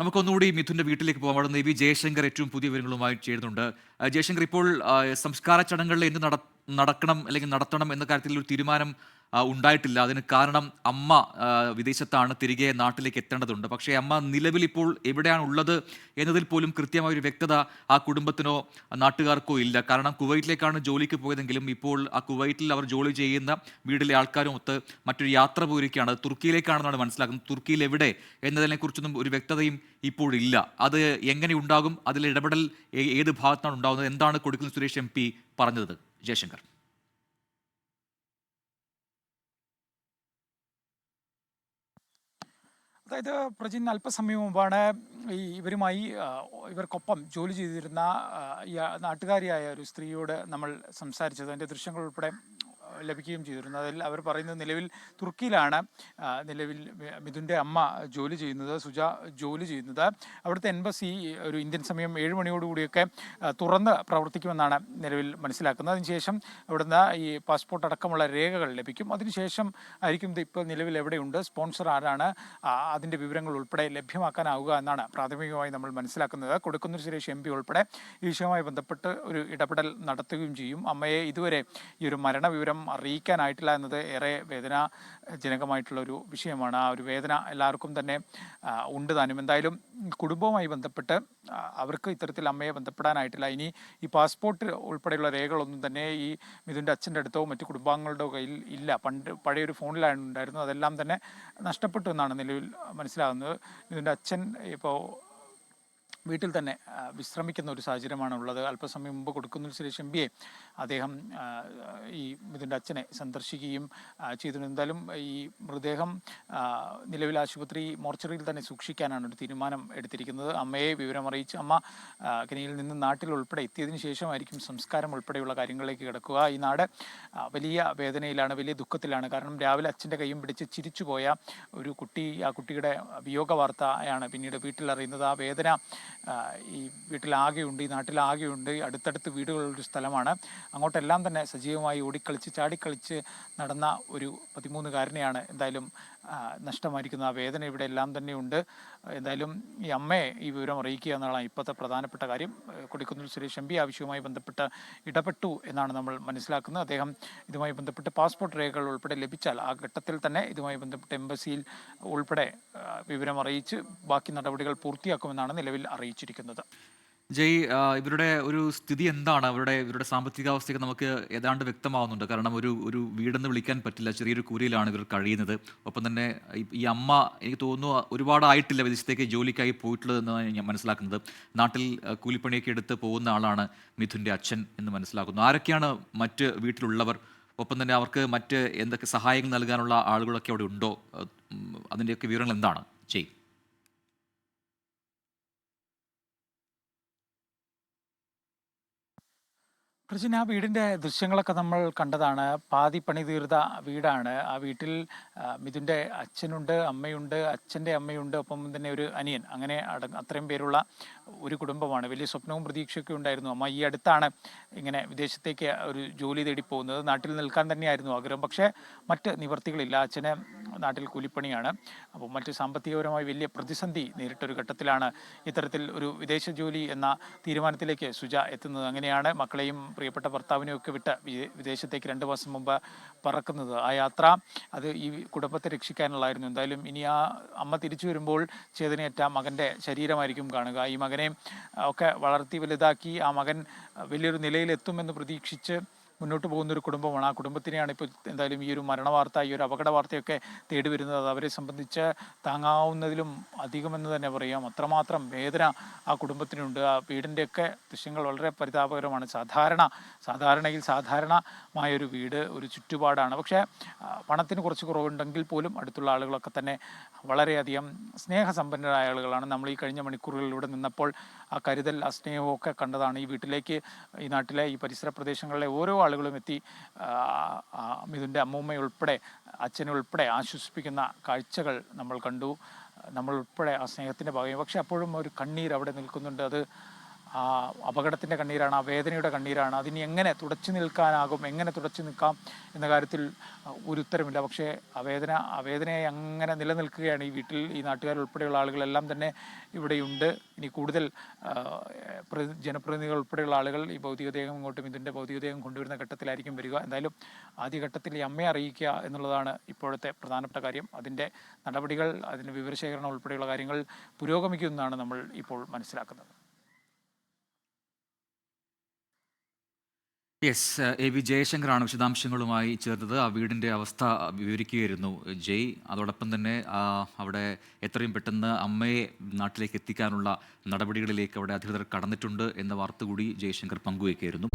നമുക്കൊന്നുകൂടി മിഥുന്റെ വീട്ടിലേക്ക് പോകാം. അവിടെ നെവി ജയശങ്കർ ഏറ്റവും പുതിയ വിവരങ്ങളുമായി ചേരുന്നുണ്ട്. ജയശങ്കർ ഇപ്പോൾ സംസ്കാര ചടങ്ങുകളിൽ എന്ത് നട നടക്കണം അല്ലെങ്കിൽ നടത്തണം എന്ന കാര്യത്തിൽ ഒരു തീരുമാനം ഉണ്ടായിട്ടില്ല. അതിന് കാരണം അമ്മ വിദേശത്താണ് തിരികെ നാട്ടിലേക്ക് എത്തേണ്ടതുണ്ട്. പക്ഷേ അമ്മ നിലവിൽ ഇപ്പോൾ എവിടെയാണ് ഉള്ളത് എന്നതിൽ പോലും കൃത്യമായ ഒരു വ്യക്തത ആ കുടുംബത്തിനോ നാട്ടുകാർക്കോ ഇല്ല. കാരണം കുവൈറ്റിലേക്കാണ് ജോലിക്ക് പോയതെങ്കിലും ഇപ്പോൾ ആ കുവൈറ്റിൽ അവർ ജോലി ചെയ്യുന്ന വീട്ടിലെ ആൾക്കാരും ഒത്ത് മറ്റൊരു യാത്ര പോയിരിക്കുകയാണ്. തുർക്കിയിലേക്കാണെന്നാണ് മനസ്സിലാക്കുന്നത്. തുർക്കിയിൽ എവിടെ എന്നതിനെക്കുറിച്ചൊന്നും ഒരു വ്യക്തതയും ഇപ്പോഴില്ല അത് എങ്ങനെ ഉണ്ടാകും? അതിലെ ഇടപെടൽ ഏത് ഭാഗത്താണ് ഉണ്ടാകുന്നത്? എന്താണ് കൊടുക്കുന്ന സുരേഷ് എം പറഞ്ഞത്? ജയശങ്കർ. അതായത് പ്രജിൻ അല്പസമയം മുമ്പാണ് ഈ ഇവരുമായി ഇവർക്കൊപ്പം ജോലി ചെയ്തിരുന്ന നാട്ടുകാരിയായ ഒരു സ്ത്രീയോട് നമ്മൾ സംസാരിച്ചത്. അതിന്റെ ദൃശ്യങ്ങൾ ഉൾപ്പെടെ ലഭിക്കുകയും ചെയ്തിരുന്നു. അതിൽ അവർ പറയുന്നത് നിലവിൽ തുർക്കിയിലാണ് നിലവിൽ മിഥുന്റെ അമ്മ ജോലി ചെയ്യുന്നത് സുജ ജോലി ചെയ്യുന്നത്. അവിടുത്തെ എംബസി ഒരു ഇന്ത്യൻ സമയം ഏഴ് മണിയോടുകൂടിയൊക്കെ തുറന്ന് പ്രവർത്തിക്കുമെന്നാണ് നിലവിൽ മനസ്സിലാക്കുന്നത്. അതിനുശേഷം അവിടുന്ന് ഈ പാസ്പോർട്ട് അടക്കമുള്ള രേഖകൾ ലഭിക്കും. അതിനുശേഷം ആയിരിക്കും ഇപ്പോൾ നിലവിൽ എവിടെയുണ്ട് സ്പോൺസർ ആരാണ് അതിന്റെ വിവരങ്ങൾ ഉൾപ്പെടെ ലഭ്യമാക്കാനാവുക എന്നാണ് പ്രാഥമികമായി നമ്മൾ മനസ്സിലാക്കുന്നത്. കൊടുക്കുന്നൂർ സുരേഷ് എം പി ഉൾപ്പെടെ ഈ വിഷയവുമായി ബന്ധപ്പെട്ട് ഒരു ഇടപെടൽ നടത്തുകയും ചെയ്യും. അമ്മയെ ഇതുവരെ ഈ ഒരു മരണവിവരം അറിയിക്കാനായിട്ടില്ല എന്നത് ഏറെ വേദനാജനകമായിട്ടുള്ള ഒരു വിഷയമാണ്. ആ ഒരു വേദന എല്ലാവർക്കും തന്നെ ഉണ്ട് താനും. എന്തായാലും കുടുംബവുമായി ബന്ധപ്പെട്ട് അവർക്ക് ഇത്തരത്തിൽ അമ്മയെ ബന്ധപ്പെടാനായിട്ടില്ല. ഇനി ഈ പാസ്പോർട്ട് ഉൾപ്പെടെയുള്ള രേഖകളൊന്നും തന്നെ ഈ മിഥുന്റെ അച്ഛന്റെ അടുത്തോ മറ്റു കുടുംബാംഗങ്ങളുടെ കയ്യിൽ ഇല്ല. പണ്ട് പഴയൊരു ഫോണിലാണ് ഉണ്ടായിരുന്നത് അതെല്ലാം തന്നെ നഷ്ടപ്പെട്ടു എന്നാണ് നിലവിൽ മനസ്സിലാകുന്നത്. മിഥുന്റെ അച്ഛൻ ഇപ്പോൾ വീട്ടിൽ തന്നെ വിശ്രമിക്കുന്ന ഒരു സാഹചര്യമാണ് ഉള്ളത്. അല്പസമയം മുമ്പ് കൊടുക്കുന്ന സുരേഷ് എം പിയെ അദ്ദേഹം ഈ ഇതിന്റെ അച്ഛനെ സന്ദർശിക്കുകയും ചെയ്തിരുന്നു. എന്തായാലും ഈ മൃതദേഹം നിലവിൽ ആശുപത്രി മോർച്ചറിയിൽ തന്നെ സൂക്ഷിക്കാനാണ് ഒരു തീരുമാനം എടുത്തിരിക്കുന്നത്. അമ്മയെ വിവരം അറിയിച്ച് അമ്മ കനിയിൽ നിന്ന് നാട്ടിൽ ഉൾപ്പെടെ എത്തിയതിന് ശേഷമായിരിക്കും സംസ്കാരം ഉൾപ്പെടെയുള്ള കാര്യങ്ങളിലേക്ക് കിടക്കുക. ഈ നാട് വലിയ വേദനയിലാണ് വലിയ ദുഃഖത്തിലാണ്. കാരണം രാവിലെ അച്ഛന്റെ കൈയും പിടിച്ച് ചിരിച്ചുപോയ ഒരു കുട്ടി ആ കുട്ടിയുടെ വിയോഗ വാർത്തയാണ് പിന്നീട് വീട്ടിൽ അറിയുന്നത്. ആ വേദന ഈ വീട്ടിലാകെയുണ്ട് ഈ നാട്ടിലാകെയുണ്ട് അടുത്തടുത്ത് വീടുകളുള്ളൊരു സ്ഥലമാണ്. അങ്ങോട്ടെല്ലാം തന്നെ സജീവമായി ഓടിക്കളിച്ച് ചാടിക്കളിച്ച് നടന്ന ഒരു പതിമൂന്നുകാരനെയാണ് എന്തായാലും നഷ്ടമായിരിക്കുന്ന ആ വേദന ഇവിടെ എല്ലാം തന്നെ ഉണ്ട് എന്തായാലും ഈ അമ്മയെ ഈ വിവരം അറിയിക്കുക എന്നുള്ളതാണ് ഇപ്പോഴത്തെ പ്രധാനപ്പെട്ട കാര്യം. കൊടിക്കുന്നിൽ സുരേഷ് എം പി ആവശ്യവുമായി ബന്ധപ്പെട്ട് ഇടപെട്ടു എന്നാണ് നമ്മൾ മനസ്സിലാക്കുന്നത്. അദ്ദേഹം ഇതുമായി ബന്ധപ്പെട്ട് പാസ്പോർട്ട് രേഖകൾ ഉൾപ്പെടെ ലഭിച്ചാൽ ആ ഘട്ടത്തിൽ തന്നെ ഇതുമായി ബന്ധപ്പെട്ട് എംബസിയിൽ ഉൾപ്പെടെ വിവരം അറിയിച്ച് ബാക്കി നടപടികൾ പൂർത്തിയാക്കുമെന്നാണ് നിലവിൽ അറിയിച്ചിരിക്കുന്നത്. ജയ് ഇവരുടെ ഒരു സ്ഥിതി എന്താണ്? അവരുടെ ഇവരുടെ സാമ്പത്തികാവസ്ഥയൊക്കെ നമുക്ക് ഏതാണ്ട് വ്യക്തമാവുന്നുണ്ട്. കാരണം ഒരു ഒരു വീടെന്ന് വിളിക്കാൻ പറ്റില്ല. ചെറിയൊരു കൂലിയിലാണ് ഇവർ കഴിയുന്നത്. ഒപ്പം തന്നെ ഈ- അമ്മ എനിക്ക് തോന്നുന്നു ഒരുപാട് ആയിട്ടില്ല വിദേശത്തേക്ക് ജോലിക്കായി പോയിട്ടുള്ളതെന്നാണ് ഞാൻ മനസ്സിലാക്കുന്നത്. നാട്ടിൽ കൂലിപ്പണിയൊക്കെ എടുത്ത് പോകുന്ന ആളാണ് മിഥുന്റെ അച്ഛൻ എന്ന് മനസ്സിലാക്കുന്നു. ആരൊക്കെയാണ് മറ്റ് വീട്ടിലുള്ളവർ? ഒപ്പം തന്നെ അവർക്ക് മറ്റ് എന്തൊക്കെ സഹായങ്ങൾ നൽകാനുള്ള ആളുകളൊക്കെ അവിടെ ഉണ്ടോ? അതിന്റെയൊക്കെ വിവരങ്ങൾ എന്താണ്? ജയ്. പ്രജിൻ ആ വീടിന്റെ ദൃശ്യങ്ങളൊക്കെ നമ്മൾ കണ്ടതാണ്. പാതി പണി തീർത്ത വീടാണ്. ആ വീട്ടിൽ മിഥുന്റെ അച്ഛനുണ്ട് അമ്മയുണ്ട് അച്ഛന്റെ അമ്മയുണ്ട് ഒപ്പം തന്നെ ഒരു അനിയൻ. അങ്ങനെ അത്രയും പേരുള്ള ഒരു കുടുംബമാണ്. വലിയ സ്വപ്നവും പ്രതീക്ഷയൊക്കെ ഉണ്ടായിരുന്നു. അമ്മ ഈ അടുത്താണ് ഇങ്ങനെ വിദേശത്തേക്ക് ഒരു ജോലി തേടി പോകുന്നത്. നാട്ടിൽ നിൽക്കാൻ തന്നെയായിരുന്നു ആഗ്രഹം. പക്ഷേ മറ്റ് നിവർത്തികളില്ല. അച്ഛന് നാട്ടിൽ കൂലിപ്പണിയാണ്. അപ്പോൾ മറ്റ് സാമ്പത്തികപരമായി വലിയ പ്രതിസന്ധി നേരിട്ടൊരു ഘട്ടത്തിലാണ് ഇത്തരത്തിൽ ഒരു വിദേശ ജോലി എന്ന തീരുമാനത്തിലേക്ക് സുജ എത്തുന്നത്. അങ്ങനെയാണ് മക്കളെയും പ്രിയപ്പെട്ട ഭർത്താവിനെയും ഒക്കെ വിട്ട് വിദേശത്തേക്ക് രണ്ട് മാസം മുമ്പ് പറക്കുന്നത് ആ യാത്ര അത് ഈ കുടുംബത്തെ രക്ഷിക്കാനുള്ളായിരുന്നു എന്തായാലും ഇനി ആ അമ്മ തിരിച്ചു വരുമ്പോൾ ചേതനയേറ്റ മകന്റെ ശരീരമായിരിക്കും കാണുക. ഈ മകനെ ഒക്കെ വളർത്തി വലുതാക്കി ആ മകൻ വലിയൊരു നിലയിലെത്തുമെന്ന് പ്രതീക്ഷിച്ച് മുന്നോട്ട് പോകുന്ന ഒരു കുടുംബമാണ്. ആ കുടുംബത്തിനെയാണ് ഇപ്പോൾ എന്തായാലും ഈ ഒരു മരണ വാർത്ത ഈ ഒരു അപകട വാർത്തയൊക്കെ തേടി വരുന്നത്. അവരെ സംബന്ധിച്ച് താങ്ങാവുന്നതിലും അധികമെന്ന് തന്നെ പറയാം. അത്രമാത്രം വേദന ആ കുടുംബത്തിനുണ്ട്. ആ വീടിന്റെയൊക്കെ ദൃശ്യങ്ങൾ വളരെ പരിതാപകരമാണ്. സാധാരണ സാധാരണയിൽ സാധാരണമായൊരു വീട് ഒരു ചുറ്റുപാടാണ്. പക്ഷേ പണത്തിന് കുറച്ച് കുറവുണ്ടെങ്കിൽ പോലും അടുത്തുള്ള ആളുകളൊക്കെ തന്നെ വളരെയധികം സ്നേഹസമ്പന്നരായ ആളുകളാണ്. നമ്മൾ ഈ കഴിഞ്ഞ മണിക്കൂറുകളിലൂടെ നിന്നപ്പോൾ ആ കരുതൽ ആ സ്നേഹവും ഒക്കെ കണ്ടതാണ് ഈ വീട്ടിലേക്ക് ഈ നാട്ടിലെ ഈ പരിസര പ്രദേശങ്ങളിലെ ഓരോ ആളുകളും എത്തി മിഥുന്റെ അമ്മൂമ്മയുൾപ്പെടെ അച്ഛനെ ഉൾപ്പെടെ ആശ്വസിപ്പിക്കുന്ന കാഴ്ചകൾ നമ്മൾ കണ്ടു. നമ്മളുൾപ്പെടെ ആ സ്നേഹത്തിന്റെ ഭാഗമായി. പക്ഷെ അപ്പോഴും ഒരു കണ്ണീർ അവിടെ നിൽക്കുന്നുണ്ട്. അത് ആ അപകടത്തിന്റെ കണ്ണീരാണ് ആ വേദനയുടെ കണ്ണീരാണ്. അതിന് എങ്ങനെ തുടച്ചു നിൽക്കാനാകും എങ്ങനെ തുടച്ചു നിൽക്കാം എന്ന കാര്യത്തിൽ ഒരു ഉത്തരമില്ല. പക്ഷേ ആ വേദന ആ വേദനയെ അങ്ങനെ നിലനിൽക്കുകയാണ് ഈ വീട്ടിൽ ഈ നാട്ടുകാരുൾപ്പെടെയുള്ള ആളുകളെല്ലാം തന്നെ ഇവിടെയുണ്ട്. ഇനി കൂടുതൽ ജനപ്രതിനിധികൾ ഉൾപ്പെടെയുള്ള ആളുകൾ ഈ ഭൗതികദേഹം ഇങ്ങോട്ടും ഇതിന്റെ ഭൗതികദേഹം കൊണ്ടുവരുന്ന ഘട്ടത്തിലായിരിക്കും വരിക. എന്തായാലും ആദ്യഘട്ടത്തിൽ ഈ അമ്മയെ അറിയിക്കുക എന്നുള്ളതാണ് ഇപ്പോഴത്തെ പ്രധാനപ്പെട്ട കാര്യം. അതിന്റെ നടപടികൾ അതിന്റെ വിവരശേഖരണം ഉൾപ്പെടെയുള്ള കാര്യങ്ങൾ പുരോഗമിക്കുന്നതാണ് നമ്മൾ ഇപ്പോൾ മനസ്സിലാക്കുന്നത്. യെസ് എ വി ജയശങ്കറാണ് വിശദാംശങ്ങളുമായി ചേർന്നത് ആ വീടിന്റെ അവസ്ഥ വിവരിക്കുകയായിരുന്നു ജയ്. അതോടൊപ്പം തന്നെ അവിടെ എത്രയും പെട്ടെന്ന് അമ്മയെ നാട്ടിലേക്ക് എത്തിക്കാനുള്ള നടപടികളിലേക്ക് അവിടെ അധികൃതർ കടന്നിട്ടുണ്ട് എന്ന വാർത്ത കൂടി ജയശങ്കർ പങ്കുവയ്ക്കുകയായിരുന്നു